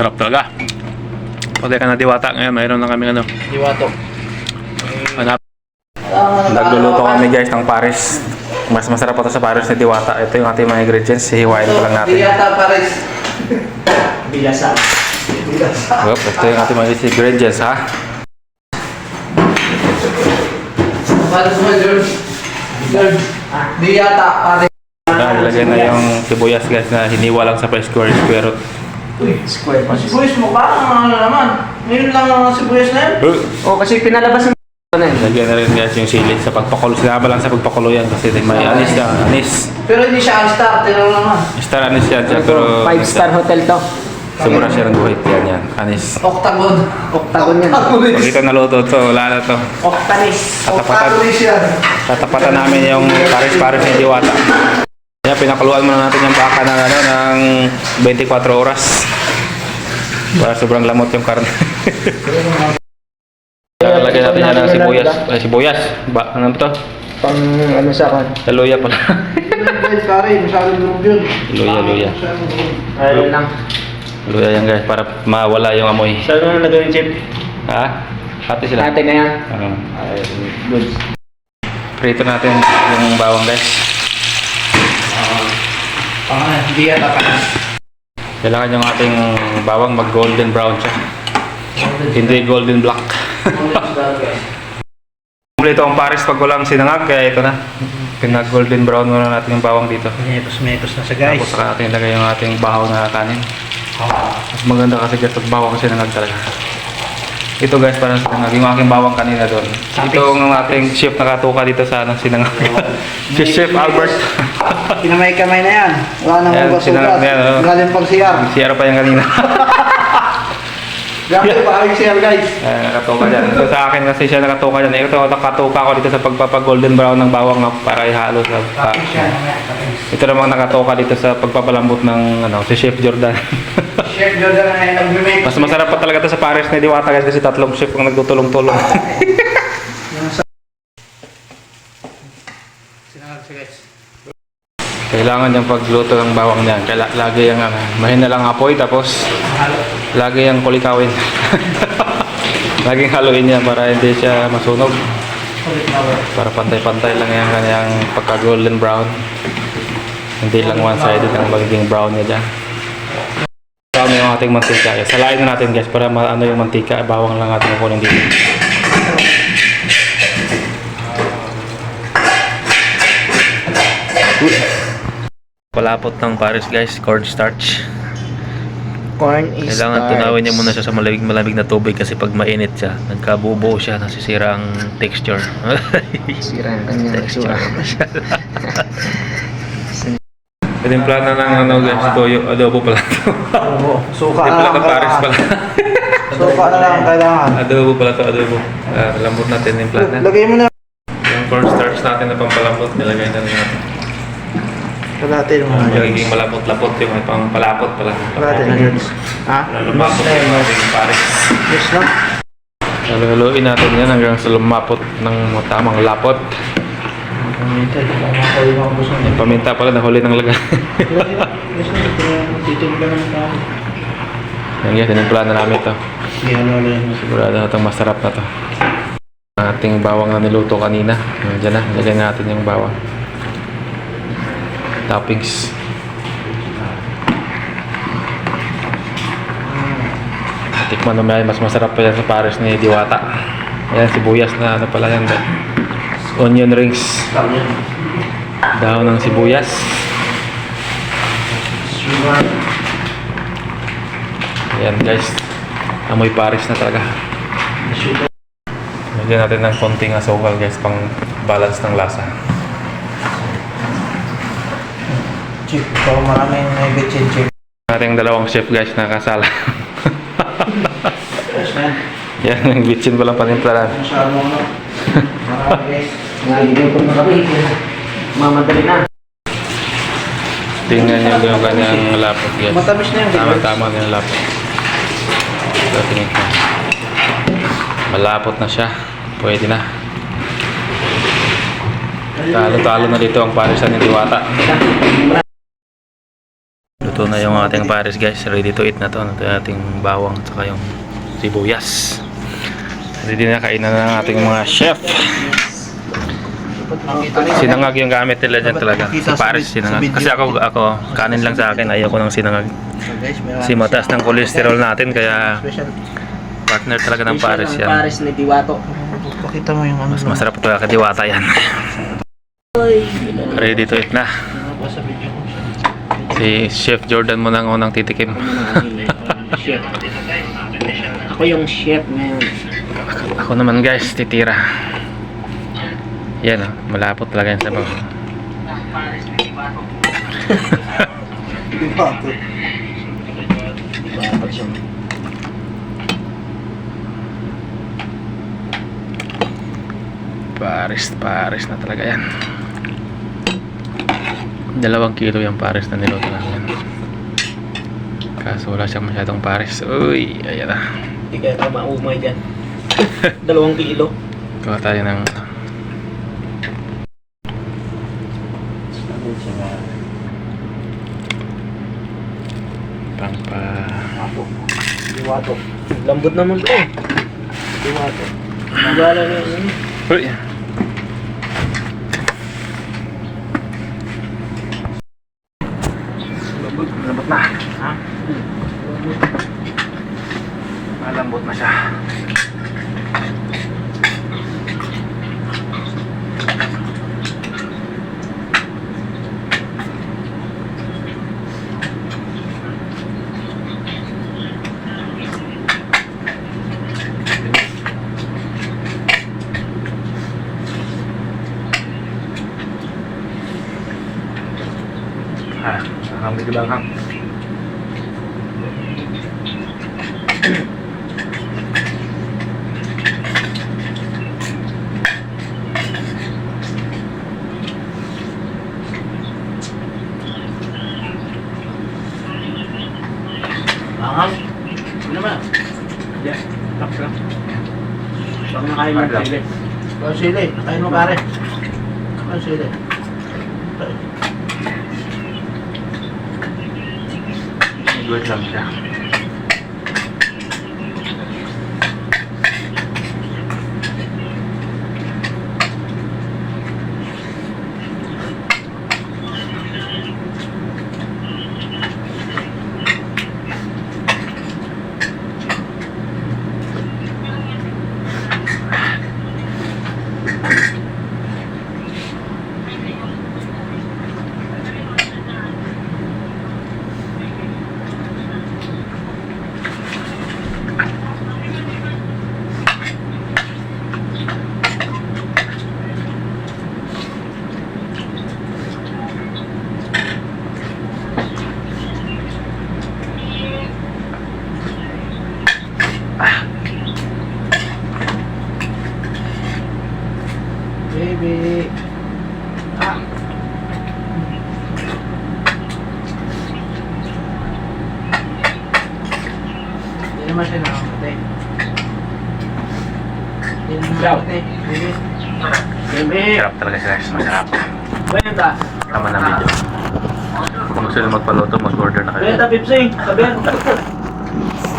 Sarap talaga. Pwede ka na diwata ngayon. Mayroon na kami ano. Diwato. Hanap. Nagluluto kami guys ng Paris. Mas masarap pa to sa Paris ni Diwata. Ito yung ating mga ingredients. Hihiwain ko lang natin. Diwata Paris. Bilasa. Yup, ito yung ating mga ingredients ha. Paris mo, George. George. Diwata Paris. Yan, nilagay na yung sibuyas guys na hiniwa lang sa per square square root. Uy, square pa. Sibuyas mo parang ano naman. Ngayon lang ang sibuyas na yun. Oh, kasi pinalabas ng ano yun. Lagyan na rin guys yung sili sa pagpakulo. Sinaba lang sa pagpakulo yan kasi may anis yan. Anis. Pero hindi siya ang star. Tira naman. Star anis yan siya pero Five star hotel to. Sobra siya ng guhit yan yan. Anis. Octagon. Octagon yan. Pag ito naluto to, wala na to. Octanis. Tatapatan, Octagonis yan. tatapatan namin yung Paris-Paris ni Diwata. Kaya pinakuluan muna natin yung baka ng, ano, ng 24 oras. Para sobrang lamot yung karne. Lalagyan natin yan ng sibuyas. Ay, sibuyas. Ba, ano to? Pang ano sa kan. Luya pala. Guys, pare, masyadong durog yun. luya, luya. Ayun lang. Luya yan guys, para mawala yung amoy. Saan mo nagawin chip? Ha? Hati sila. Natin na yan. Uh, good. prito natin yung bawang guys. Ah, Diwata Paris. Kailangan yung ating bawang mag golden brown siya. Hindi golden black. Kompleto ang Paris pag walang sinangag, kaya ito na. Pinag golden brown muna natin yung bawang dito. Metos-metos na siya, guys. Tapos saka natin ilagay yung ating bahaw na kanin. Mas maganda kasi guys pag bawang sinangag talaga. Ito guys, parang sinangag. Yung aking bawang kanina doon. Ito ang ating chef nakatuka dito sa anong sinangag. si Chef Albert. Pinamay-kamay na yan. Wala nang yan, oh. Galing pang siyar. Siyara pa yung kanina. Grabe pa kayong siyar, guys. Eh, nakatuka dyan. So sa akin kasi siya nakatuka dyan. Ito, nakatuka ko dito sa pagpapag-golden brown ng bawang na para ihalo sa... pa- ito namang nakatuka dito sa pagpapalambot ng ano, si Chef Jordan. Chef Jordan na nag-remake. Mas masarap pa talaga to sa Paris ni Diwata guys kasi tatlong chef ang nagtutulong-tulong. Sinangat siya, guys. Kailangan yung pagluto ng bawang niyan. Kaila, lagi yung ano, mahina lang apoy tapos lagi yung kulikawin. Laging haluin niya para hindi siya masunog. Para pantay-pantay lang yung kanyang pagka-golden brown. Hindi lang one-sided ang magiging brown niya dyan. Brown yung ating mantika. Kaya Salain na natin guys para maano yung mantika. Bawang lang ating kunin dito. Palapot ng Paris guys, cornstarch. Corn is Kailangan tunawin niya muna siya sa malamig malamig na tubig kasi pag mainit siya, nagkabubo siya, nasisira ang texture. Sira ang kanyang Texture. Tinimpla na ng ano guys, toyo, adobo pala to. Oo. Suka na lang ng kailangan. pala. Suka na lang ang kailangan. adobo pala to, adobo. Ah, lambot natin timpla na. Lagay mo na. Yung cornstarch natin na pampalambot, nilagay na rin natin. Kalahati mo na, Magiging malapot-lapot yung may pampalapot pala. Na, George. Ha? Lumapot yung ating Paris. Yes na. Haluhaluin natin yan hanggang sa lumapot ng tamang lapot. Paminta, yung mga Yung paminta pala, nahuli ng laga. Yan guys, tinimpla na namin ito. Ihalo lang. Sigurado na itong masarap na to. Ating bawang na niluto kanina. Diyan na, lagyan natin yung bawang. Toppings. Tikman na may mas masarap pa yan sa Paris ni Diwata. Ayan, sibuyas na ano pala yan. dahil. Onion rings. Dahon ng sibuyas. Ayan guys. Amoy Paris na talaga. Lagyan natin ng konting asukal guys pang balance ng lasa. Chip. So, maraming may bitchin chip. Ating dalawang chef guys na kasala. Yes na. Yan, ang bitchin pa lang panimpla na. Masyado mo na. Marami guys. Nalilimutan na kami. Mamadali na. Tingnan nyo yung kanyang lapot guys. Matamis na yung Tama-tama na yung lapot. Ito, tingin ko. Malapot na siya. Pwede na. Talo-talo na dito ang parisan ni Diwata. Luto na yung ating pares guys. Ready to eat na to. Ito yung ating bawang at saka yung sibuyas. Ready na kainan na ng ating mga chef. Sinangag yung gamit nila dyan talaga. Si pares sinangag. Kasi ako, ako kanin lang sa akin. Ayaw ko ng sinangag. Kasi mataas ng cholesterol natin kaya partner talaga ng pares Ang yan. Pares ni Diwato. Pakita mo yung ano. Mas masarap ito kadiwata yan. Ready to eat na. Ano sa video ko. Si Chef Jordan mo nang unang titikim. chef. Ako yung chef ngayon. Ako naman guys, titira. Yan oh, malapot talaga yan sa bawah. Di ba ito? Diwato siya. Paris, Paris na talaga yan. Dalawang kilo yung Paris na niluto namin. Kaso wala siyang masyadong Paris. Uy, ayan na. Hindi kaya ka maumay dyan. Dalawang kilo. Gawa tayo ng pangpa... Diwato. Lambot naman to. Diwato. Magala na yun. Uy! Lambot, lambot na. Ha? Malambot na siya. Ah, kami di bang Mahal. Ano naman? Yes. Tapos lang. Pag nakain mo sili. Ang sili. Kain mo pare. Ang sili. Good lang siya. Baby. Ah. Hindi naman siya nakamatay. Masarap talaga siya guys, masarap. Tama na video. Kung gusto nyo magpaluto, mag-order na kayo. Benta, Pipsing. Sabihan.